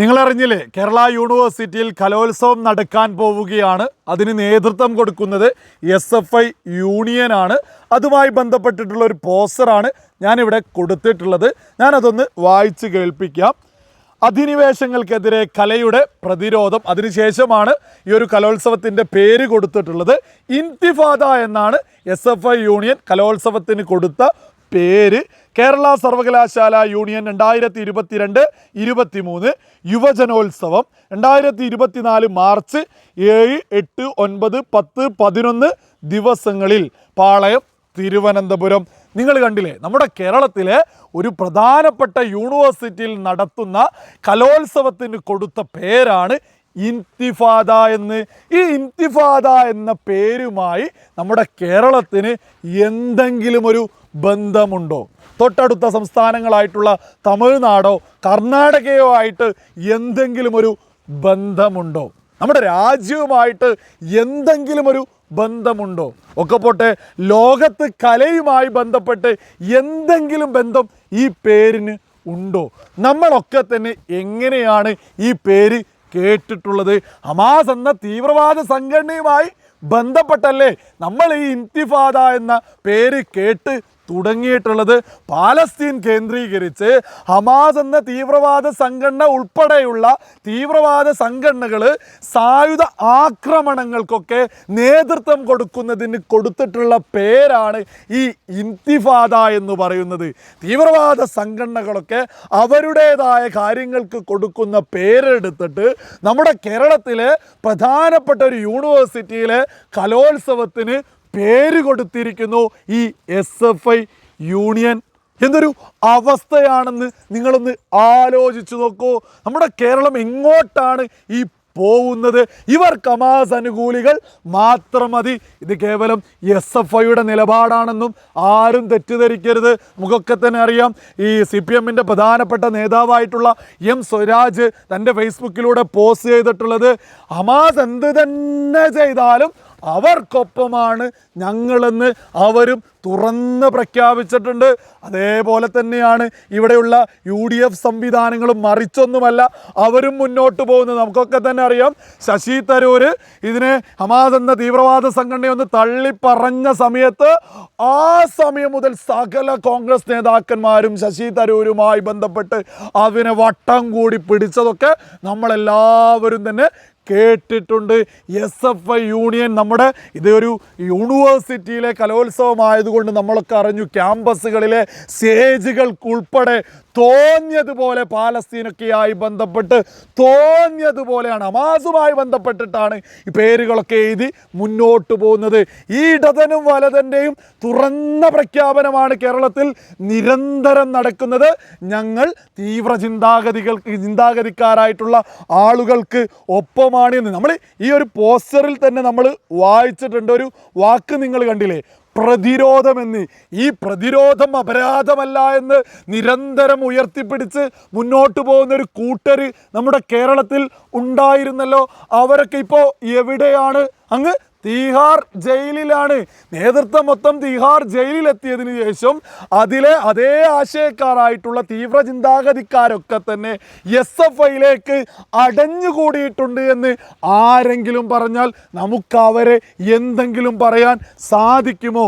നിങ്ങൾ അറിഞ്ഞില്ലേ കേരള യൂണിവേഴ്സിറ്റിയിൽ കലോത്സവം നടക്കാൻ പോവുകയാണ്. അതിന് നേതൃത്വം കൊടുക്കുന്നത് എസ് എഫ് ഐ യൂണിയനാണ്. അതുമായി ബന്ധപ്പെട്ടിട്ടുള്ള ഒരു പോസ്റ്ററാണ് ഞാനിവിടെ കൊടുത്തിട്ടുള്ളത്. ഞാനതൊന്ന് വായിച്ച് കേൾപ്പിക്കാം. അധിനിവേശങ്ങൾക്കെതിരെ കലയുടെ പ്രതിരോധം അതിനുശേഷമാണ് ഈ ഒരു കലോത്സവത്തിന്റെ പേര് കൊടുത്തിട്ടുള്ളത്. ഇൻതിഫാദ എന്നാണ് എസ് എഫ് ഐ യൂണിയൻ കലോത്സവത്തിന് കൊടുത്ത പേര്. കേരള സർവകലാശാല യൂണിയൻ രണ്ടായിരത്തി ഇരുപത്തിരണ്ട് ഇരുപത്തിമൂന്ന് യുവജനോത്സവം രണ്ടായിരത്തി ഇരുപത്തിനാല് മാർച്ച് ഏഴ് എട്ട് ഒൻപത് പത്ത് പതിനൊന്ന് ദിവസങ്ങളിൽ പാളയം തിരുവനന്തപുരം. നിങ്ങൾ കണ്ടില്ലേ നമ്മുടെ കേരളത്തിലെ ഒരു പ്രധാനപ്പെട്ട യൂണിവേഴ്സിറ്റിയിൽ നടത്തുന്ന കലോത്സവത്തിന് കൊടുത്ത പേരാണ് ഇൻതിഫാദ എന്ന്. ഈ ഇൻതിഫാദ എന്ന പേരുമായി നമ്മുടെ കേരളത്തിന് എന്തെങ്കിലും ഒരു ബന്ധമുണ്ടോ? തൊട്ടടുത്ത സംസ്ഥാനങ്ങളായിട്ടുള്ള തമിഴ്നാടോ കർണാടകയോ ആയിട്ട് എന്തെങ്കിലും ഒരു ബന്ധമുണ്ടോ? നമ്മുടെ രാജ്യവുമായിട്ട് എന്തെങ്കിലും ഒരു ബന്ധമുണ്ടോ? ഒക്കെ പോട്ടെ ലോകത്ത് കലയുമായി ബന്ധപ്പെട്ട് എന്തെങ്കിലും ബന്ധം ഈ പേരിന് ഉണ്ടോ? നമ്മളൊക്കെ തന്നെ എങ്ങനെയാണ് ഈ പേര് കേട്ടിട്ടുള്ളത്? ഹമാസ് എന്ന തീവ്രവാദ സംഘടനയുമായി ബന്ധപ്പെട്ടല്ലേ നമ്മൾ ഈ ഇൻതിഫാദ എന്ന പേര് കേട്ട് തുടങ്ങിയിട്ടുള്ളത് പാലസ്തീൻ കേന്ദ്രീകരിച്ച് ഹമാസ് എന്ന തീവ്രവാദ സംഘടന ഉൾപ്പെടെയുള്ള തീവ്രവാദ സംഘടനകൾ സായുധ ആക്രമണങ്ങൾക്കൊക്കെ നേതൃത്വം കൊടുക്കുന്നതിന് കൊടുത്തിട്ടുള്ള പേരാണ് ഈ ഇന്തിഫാദ എന്ന് പറയുന്നത്. തീവ്രവാദ സംഘടനകളൊക്കെ അവരുടേതായ കാര്യങ്ങൾക്ക് കൊടുക്കുന്ന പേരെടുത്തിട്ട് നമ്മുടെ കേരളത്തിലെ പ്രധാനപ്പെട്ട ഒരു യൂണിവേഴ്സിറ്റിയിലെ കലോത്സവത്തിന് പേര് കൊടുത്തിരിക്കുന്നു ഈ എസ് എഫ് ഐ യൂണിയൻ എന്തൊരു അവസ്ഥയാണെന്ന് നിങ്ങളൊന്ന് ആലോചിച്ചു നോക്കൂ. നമ്മുടെ കേരളം എങ്ങോട്ടാണ് ഈ പോകുന്നത്? ഇവർ കമാസ് അനുകൂലികൾ മാത്രം മതി ഇത് കേവലം എസ് എഫ് ഐയുടെ നിലപാടാണെന്നും ആരും തെറ്റിദ്ധരിക്കരുത്. നമുക്കൊക്കെ തന്നെ അറിയാം. ഈ സി പി എമ്മിന്റെ പ്രധാനപ്പെട്ട നേതാവായിട്ടുള്ള എം സ്വരാജ് തന്റെ ഫേസ്ബുക്കിലൂടെ പോസ്റ്റ് ചെയ്തിട്ടുള്ളത്. അമാസ് എന്ത് തന്നെ ചെയ്താലും അവർക്കൊപ്പമാണ് ഞങ്ങളെന്ന് അവരും തുറന്ന് പ്രഖ്യാപിച്ചിട്ടുണ്ട്. അതേപോലെ തന്നെയാണ് ഇവിടെയുള്ള യു ഡി എഫ് സംവിധാനങ്ങളും മറിച്ചൊന്നുമല്ല അവരും മുന്നോട്ട് പോകുന്നത്. നമുക്കൊക്കെ തന്നെ അറിയാം ശശി തരൂർ ഇതിനെ ഹമാസ് എന്ന തീവ്രവാദ സംഘടനയൊന്ന് തള്ളിപ്പറഞ്ഞ സമയത്ത് ആ സമയം മുതൽ സകല കോൺഗ്രസ് നേതാക്കന്മാരും ശശി തരൂരുമായി ബന്ധപ്പെട്ട് അതിനെ വട്ടം കൂടി പിടിച്ചതൊക്കെ നമ്മളെല്ലാവരും തന്നെ കേട്ടിട്ടുണ്ട്. എസ് എഫ് ഐ യൂണിയൻ നമ്മുടെ ഇതൊരു യൂണിവേഴ്സിറ്റിയിലെ കലോത്സവമായതുകൊണ്ട് നമ്മളൊക്കെ അറിഞ്ഞു ക്യാമ്പസുകളിലെ സ്റ്റേജുകൾക്കുൾപ്പെടെ തോന്നിയതുപോലെ പാലസ്തീനൊക്കെയായി ബന്ധപ്പെട്ട് തോന്നിയതുപോലെയാണ് അമാസുമായി ബന്ധപ്പെട്ടിട്ടാണ് ഈ പേരുകളൊക്കെ എഴുതി മുന്നോട്ട് പോകുന്നത്. ഈ ഇടതനും വലതന്റെയും തുറന്ന പ്രഖ്യാപനമാണ് കേരളത്തിൽ നിരന്തരം നടക്കുന്നത്. ഞങ്ങൾ തീവ്ര ചിന്താഗതികൾ ചിന്താഗതിക്കാരായിട്ടുള്ള ആളുകൾക്ക് ഒപ്പമാണ് എന്ന്. നമ്മൾ ഈ ഒരു പോസ്റ്ററിൽ തന്നെ നമ്മൾ വായിച്ചിട്ടുണ്ട്. ഒരു വാക്ക് നിങ്ങൾ കണ്ടില്ലേ? പ്രതിരോധമെന്ന്. ഈ പ്രതിരോധം അപരാധമല്ല എന്ന് നിരന്തരം ഉയർത്തിപ്പിടിച്ച് മുന്നോട്ട് പോകുന്ന ഒരു കൂട്ടർ നമ്മുടെ കേരളത്തിൽ ഉണ്ടായിരുന്നല്ലോ. അവരൊക്കെ ഇപ്പോൾ എവിടെയാണ്? അങ്ങ് തീഹാർ ജയിലിലാണ്. നേതൃത്വം മൊത്തം തീഹാർ ജയിലിലെത്തിയതിന് ശേഷം അതിലെ അതേ ആശയക്കാരായിട്ടുള്ള തീവ്ര ചിന്താഗതിക്കാരൊക്കെ തന്നെ എസ് എഫ് ഐയിലേക്ക് അടഞ്ഞുകൂടിയിട്ടുണ്ട് എന്ന് ആരെങ്കിലും പറഞ്ഞാൽ നമുക്ക് അവരെ എന്തെങ്കിലും പറയാൻ സാധിക്കുമോ?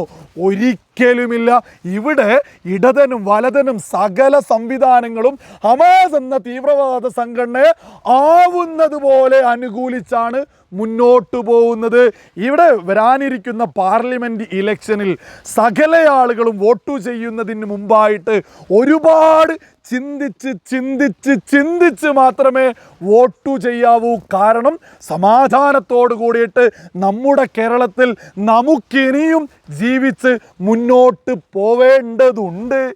ഒരിക്കലുമില്ല. ഇവിടെ ഇടതനും വലതനും സകല സംവിധാനങ്ങളും ഹമാസ് എന്ന തീവ്രവാദ സംഘടനയെ ആവുന്നത് പോലെ അനുകൂലിച്ചാണ് മുന്നോട്ടു പോകുന്നത്. ഇവിടെ വരാനിരിക്കുന്ന പാർലമെന്റ് ഇലക്ഷനിൽ സകല ആളുകളും വോട്ടു ചെയ്യുന്നതിന് മുമ്പായിട്ട് ഒരുപാട് ചിന്തിച്ച് ചിന്തിച്ച് ചിന്തിച്ച് മാത്രമേ വോട്ടു ചെയ്യാവൂ. കാരണം സമാധാനത്തോടു കൂടിയിട്ട് നമ്മുടെ കേരളത്തിൽ നമുക്കിനിയും ജീവിച്ച് മുന്നോട്ട് പോവേണ്ടതുണ്ട്.